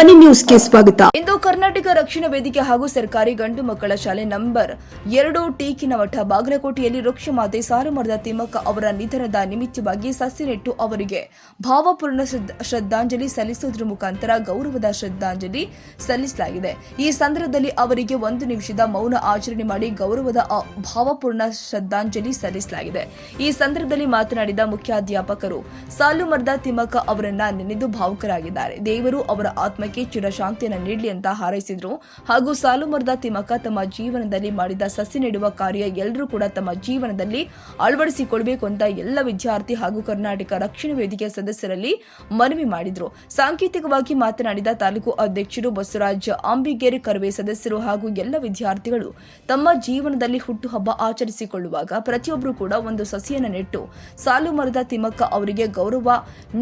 ಧ್ವನಿ ನ್ಯೂಸ್ಗೆ ಸ್ವಾಗತ. ಇಂದು ಕರ್ನಾಟಕ ರಕ್ಷಣಾ ವೇದಿಕೆ ಹಾಗೂ ಸರ್ಕಾರಿ ಗಂಡು ಮಕ್ಕಳ ಶಾಲೆ ನಂಬರ್ ಎರಡು ಟೀಕಿನ ಮಠ ಬಾಗಲಕೋಟೆಯಲ್ಲಿ ವೃಕ್ಷಮಾತೆ ಸಾರುಮರದ ತಿಮ್ಮಕ್ಕ ಅವರ ನಿಧನದ ನಿಮಿತ್ತವಾಗಿ ಸಸಿ ನೆಟ್ಟು ಅವರಿಗೆ ಭಾವಪೂರ್ಣ ಶ್ರದ್ಧ- ಶ್ರದ್ಧಾಂಜಲಿ ಸಲ್ಲಿಸುವುದರ ಮುಖಾಂತರ ಗೌರವದ ಶ್ರದ್ಧಾಂಜಲಿ ಸಲ್ಲಿಸಲಾಗಿದೆ. ಈ ಸಂದರ್ಭದಲ್ಲಿ ಅವರಿಗೆ ಒಂದು ನಿಮಿಷದ ಮೌನ ಆಚರಣೆ ಮಾಡಿ ಗೌರವದ ಭಾವಪೂರ್ಣ ಶ್ರದ್ಧಾಂಜಲಿ ಸಲ್ಲಿಸಲಾಗಿದೆ. ಈ ಸಂದರ್ಭದಲ್ಲಿ ಮಾತನಾಡಿದ ಮುಖ್ಯಾಧ್ಯಾಪಕರು, ಸಾಲುಮರದ ತಿಮ್ಮಕ್ಕ ಅವರನ್ನ ನೆನೆದು ಭಾವುಕರಾಗಿದ್ದಾರೆ. ದೇವರು ಅವರ ಆತ್ಮಕ್ಕೆ ಚಿರಶಾಂತಿಯನ್ನು ನೀಡಲಿ ಅಂತ ಹಾರೈಸಿದ್ರು. ಹಾಗೂ ಸಾಲು ಮರದ ತಿಮ್ಮಕ್ಕ ತಮ್ಮ ಜೀವನದಲ್ಲಿ ಮಾಡಿದ ಸಸಿ ನೆಡುವ ಕಾರ್ಯ ಎಲ್ಲರೂ ಕೂಡ ತಮ್ಮ ಜೀವನದಲ್ಲಿ ಅಳವಡಿಸಿಕೊಳ್ಬೇಕು ಅಂತ ಎಲ್ಲ ವಿದ್ಯಾರ್ಥಿ ಹಾಗೂ ಕರ್ನಾಟಕ ರಕ್ಷಣಾ ವೇದಿಕೆಯ ಸದಸ್ಯರಲ್ಲಿ ಮನವಿ ಮಾಡಿದರು. ಸಾಂಕೇತಿಕವಾಗಿ ಮಾತನಾಡಿದ ತಾಲೂಕು ಅಧ್ಯಕ್ಷರು ಬಸವರಾಜ್ ಅಂಬಿಗೇರಿ ಕರ್ವೆ ಸದಸ್ಯರು ಹಾಗೂ ಎಲ್ಲ ವಿದ್ಯಾರ್ಥಿಗಳು ತಮ್ಮ ಜೀವನದಲ್ಲಿ ಹುಟ್ಟುಹಬ್ಬ ಆಚರಿಸಿಕೊಳ್ಳುವಾಗ ಪ್ರತಿಯೊಬ್ಬರು ಕೂಡ ಒಂದು ಸಸಿಯನ್ನು ನೆಟ್ಟು ಸಾಲು ಮರದ ತಿಮ್ಮಕ್ಕ ಅವರಿಗೆ ಗೌರವ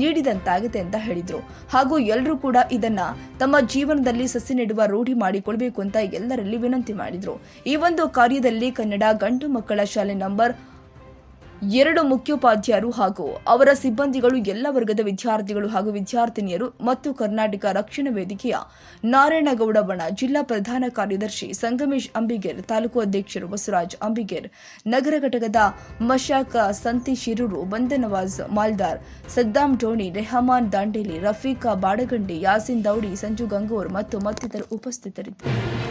ನೀಡಿದಂತಾಗಿದೆ ಅಂತ ಹೇಳಿದರು. ಹಾಗೂ ಎಲ್ಲರೂ ಕೂಡ ಇದನ್ನ ತಮ್ಮ ಜೀವನದಲ್ಲಿ ಸಸಿ ನೆಡುವ ರೂಢಿ ಮಾಡಿಕೊಳ್ಬೇಕು ಅಂತ ಎಲ್ಲರಲ್ಲಿ ವಿನಂತಿ ಮಾಡಿದ್ರು. ಈ ಒಂದು ಕಾರ್ಯದಲ್ಲಿ ಕನ್ನಡ ಗಂಡು ಮಕ್ಕಳ ಶಾಲೆ ನಂಬರ್ ಎರಡು ಮುಖ್ಯೋಪಾಧ್ಯಾಯರು ಹಾಗೂ ಅವರ ಸಿಬ್ಬಂದಿಗಳು ಎಲ್ಲ ವರ್ಗದ ವಿದ್ಯಾರ್ಥಿಗಳು ಹಾಗೂ ವಿದ್ಯಾರ್ಥಿನಿಯರು ಮತ್ತು ಕರ್ನಾಟಕ ರಕ್ಷಣಾ ವೇದಿಕೆಯ ನಾರಾಯಣಗೌಡ ಬಣ ಜಿಲ್ಲಾ ಪ್ರಧಾನ ಕಾರ್ಯದರ್ಶಿ ಸಂಗಮೇಶ್ ಅಂಬಿಗೇರ್, ತಾಲೂಕು ಅಧ್ಯಕ್ಷರು ಬಸವರಾಜ್ ಅಂಬಿಗೇರ್, ನಗರ ಘಟಕದ ಮಶಾಕ ಸಂತಿ ಶಿರೂರು, ಬಂದನವಾಜ್ ಮಾಲ್ದಾರ್ ಸದ್ದಾಂ ಡೋಣಿ ರೆಹಮಾನ್ ದಾಂಡೇಲಿ, ರಫೀಕಾ ಬಾಡಗಂಡಿ, ಯಾಸಿನ್ ದೌಡಿ, ಸಂಜು ಗಂಗೂರ್ ಮತ್ತು ಮತ್ತಿತರರು ಉಪಸ್ಥಿತರಿದ್ದರು.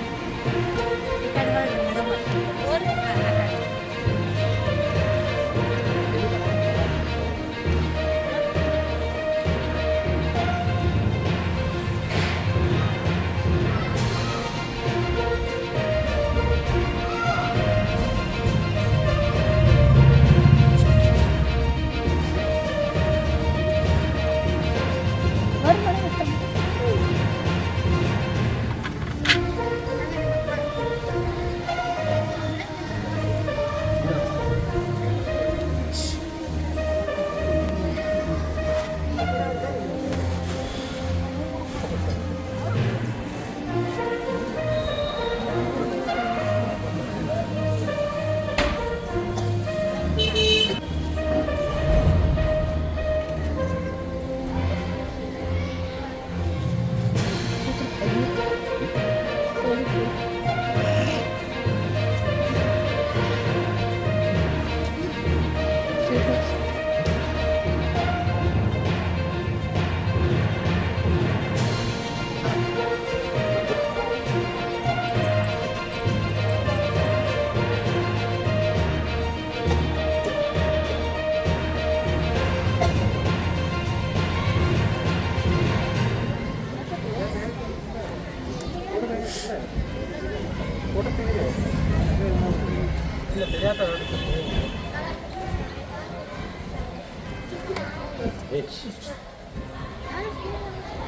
그렇지.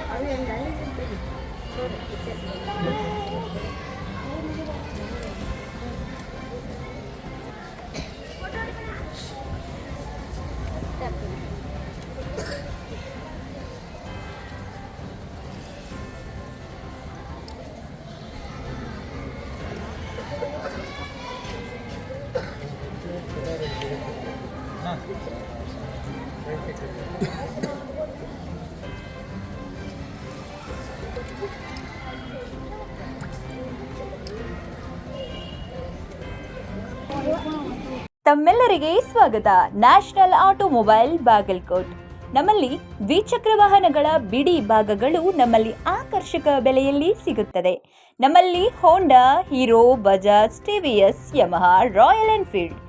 아니, 나는 좀 ತಮ್ಮೆಲ್ಲರಿಗೆ ಸ್ವಾಗತ. National automobile Bagalkot. ನಮ್ಮಲ್ಲಿ ದ್ವಿಚಕ್ರ ವಾಹನಗಳ ಬಿಡಿ ಭಾಗಗಳು ನಮ್ಮಲ್ಲಿ ಆಕರ್ಷಕ ಬೆಲೆಯಲ್ಲಿ ಸಿಗುತ್ತದೆ. ನಮ್ಮಲ್ಲಿ Honda Hero Bajaj TVS Yamaha Royal Enfield